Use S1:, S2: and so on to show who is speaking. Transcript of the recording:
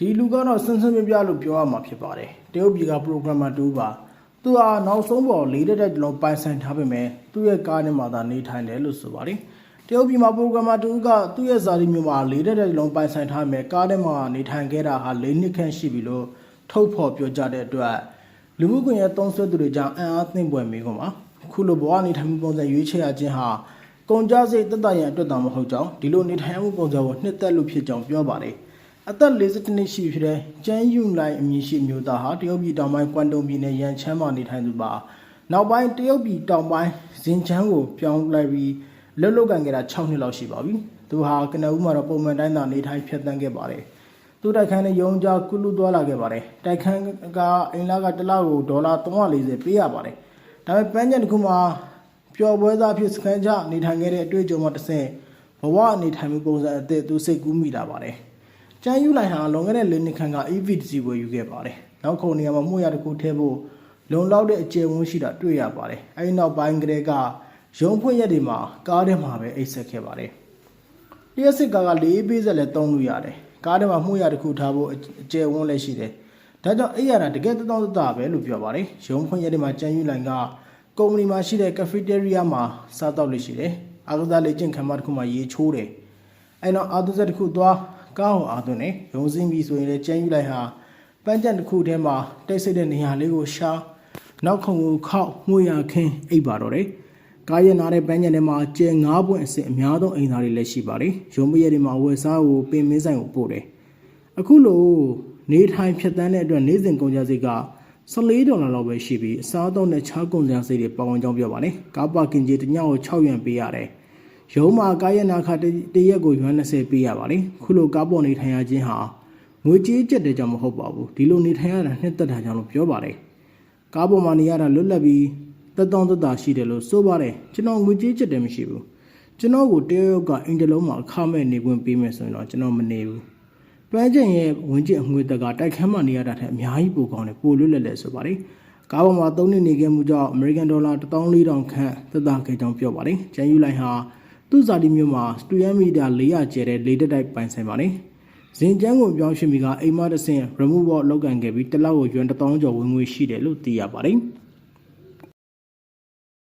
S1: ဒီလူကတော့စန်းစန်းပြပြလို့ပြောရမှာဖြစ်ပါတယ်တရုတ်ပြည်က programmer တူပါသူဟာနောက်ဆုံးပေါ်လေးတက်တဲ့လုံးပိုင်ဆိုင်ထားပေမဲ့သူ့ရဲ့ကားထဲမှာသာနေထိုင်တယ်လို့ဆိုပါတယ်တရုတ်ပြည်မှာ programmer တူကသူ့ရဲ့ဇာတိမျိုးမှာလေးတက်တဲ့လုံးပိုင်ဆိုင်ထားပေမဲ့ကားထဲမှာနေထိုင်ခဲ့တာဟာ၄နှစ်ခန့်ရှိပြီလို့ထုတ်ဖော်ပြောကြတဲ့အတွက်လူမှုကွန်ရက်သုံးဆွဲသူတွေကြောင့်အံ့အားသင့်ပွေမိကုန်ပါခုလိုဘဝနေထိုင်မှုပုံစံရွေးချယ်ရခြင်းဟာကုန်ကြစိတ်တက်တရန်အတွက်တောင်မဟုတ်ကြောင်းဒီလိုနေထိုင်မှုပုံစံကိုနှစ်သက်လို့ဖြစ်ကြောင်းပြောပါတယ် အသက်52နှစ်ရှိပြီဖြစ်တဲ့ကျန်းယူလိုက်အမည်ရှိမျိုးသားဟာတရုတ်ပြည်တောင်ပိုင်းကွမ်တုံပြည်နယ်ရန်ချမ်းမှာနေထိုင်သူပါနောက်ပိုင်းတရုတ်ပြည်တောင်ပိုင်းဇင်ချမ်းကိုပြောင်းလိုက်ပြီးလှုပ်လှုပ်ကန်ခဲ့တာ6နှစ်လောက်ရှိပါပြီသူဟာကနဦးမှာတော့ပုံမှန်တိုင်းသာနေထိုင်ဖြတ်သန်းခဲ့ပါတယ်သူတိုက်ခန်းနဲ့ရုံကြကုလူသွားလာခဲ့ပါတယ်တိုက်ခန်းကအင်လာကတစ်လောက်ကိုဒေါ်လာ340ပေးရပါတယ်ဒါပေမဲ့ပန်းချန်တစ်ခုမှာပျော်ပွဲသားဖြစ်စကန်ချနေထိုင်ခဲ့တဲ့အတွေ့အကြုံမှတစ်ဆင့်ဘဝအနေထိုင်မှုပုံစံအသစ်သူစိတ်ကူးမိတာပါတယ် ကျန်းယူလိုက်ဟာလွန်ခဲ့တဲ့၄နှစ်ခန့်က EV တစီဝယ်ယူခဲ့ပါတယ်။နောက်ခုနေရာမှာမှုရတစ်ခုထည့်ဖို့လုံလောက်တဲ့အကျယ်ဝန်းရှိတာတွေ့ရပါတယ်။အဲဒီနောက်ပိုင်းကလေးကရုံဖွင့်ရက်တွေမှာကားထဲမှာပဲအိတ်ဆက်ခဲ့ပါတယ်။လျှက်စစ်ကားကလေးပေးဆက်လည်းတုံးလို့ရတယ်။ကားထဲမှာမှုရတစ်ခုထားဖို့အကျယ်ဝန်းလည်းရှိတယ်။ဒါကြောင့်အဲ့ရတာတကယ်တောင်းတပဲလို့ပြောပါတယ်။ရုံဖွင့်ရက်တွေမှာကျန်းယူလိုက်ကကုမ္ပဏီမှာရှိတဲ့ cafeteria မှာစားတော့လို့ရှိတယ်။အားကစားလေ့ကျင့်ခန်းမတစ်ခုမှာရေချိုးတယ်။အဲ့တော့အာသွဆက်တစ်ခုသွား ကားအောင်အာသွနဲ့ရုံစင်းပြီးဆိုရင်လည်းကျန်းယူလိုက်ဟာပန်းကြံတစ်ခုထဲမှာတိတ်ဆိတ်တဲ့နေရာလေးကိုရှာနောက်ခုံကိုခောက်မှုရခင်းအိပ်ပါတော့တယ်ကားရနာတဲ့ပန်းကြံထဲမှာကျဲ9ပွင့်အစစ်အများဆုံးအိမ်သားတွေလည်းရှိပါတယ်ရုံပရက်တွေမှာဝယ်စားကိုပင်မင်းဆိုင်ကိုပို့တယ်အခုလိုနေထိုင်ဖြတ်တန်းတဲ့အတွက်နေစဉ်ကုန်ကြစိတ်က14ဒေါ်လာလောက်ပဲရှိပြီးအစားအသောက်နဲ့ခြားကုန်စရာစိတ်တွေပေါဝင်ကြောင်းပြောပါတယ်ကားပါကင်ကြီးတစ်ညကို6ရန်ပေးရတယ် ရုံးမှာကားရနာခတရက်ကိုရွမ်း20ပေးရပါတယ်ခုလိုကားပေါ်နေထိုင်ရခြင်းဟာငွေကြေးကျက်တဲ့ကြောင့်မဟုတ်ပါဘူးဒီလိုနေထိုင်ရတာနှစ်သက်တာကြောင့်လို့ပြောပါတယ်ကားပေါ်မှာနေရတာလွတ်လပ်ပြီးတက်တောင့်တက်တာရှိတယ်လို့ဆိုပါတယ်ကျွန်တော်ငွေကြေးကျက်တယ်မရှိဘူးကျွန်တော်ကိုတရုတ်ကအင်တလုံးမှာအခမဲ့နေခွင့်ပေးမယ်ဆိုရင်တော့ကျွန်တော်မနေဘူးပန်းကျင်ရဲ့ဝင်ကျင်အငွေတက်ကတိုက်ခန်းမှာနေရတာထက်အများကြီးပိုကောင်းတယ်ပိုလွတ်လပ်လဲဆိုပါတယ်ကားပေါ်မှာ၃နှစ်နေခဲ့မှုကြောင့် American Dollar 14000ခန့်သက်သာခဲ့ကြောင်းပြောပါတယ်ကျန်ယူလိုက်ဟာ သူ့ဇာတိမျိုးမှာစတူယန်မီတာ400ကျဲတဲ့လေတက်တိုက်ပိုင်ဆိုင်ပါတယ်။ဇင်ကျန်းကိုပြောင်းရွှေ့ပြီးကအိမ်မတစ်ဆင့် remove လောက်ကန်ခဲ့ပြီးတစ်လောက်ကိုရွမ်1000ကျော်ဝင်ငွေရှိတယ်လို့သိရပါတယ်။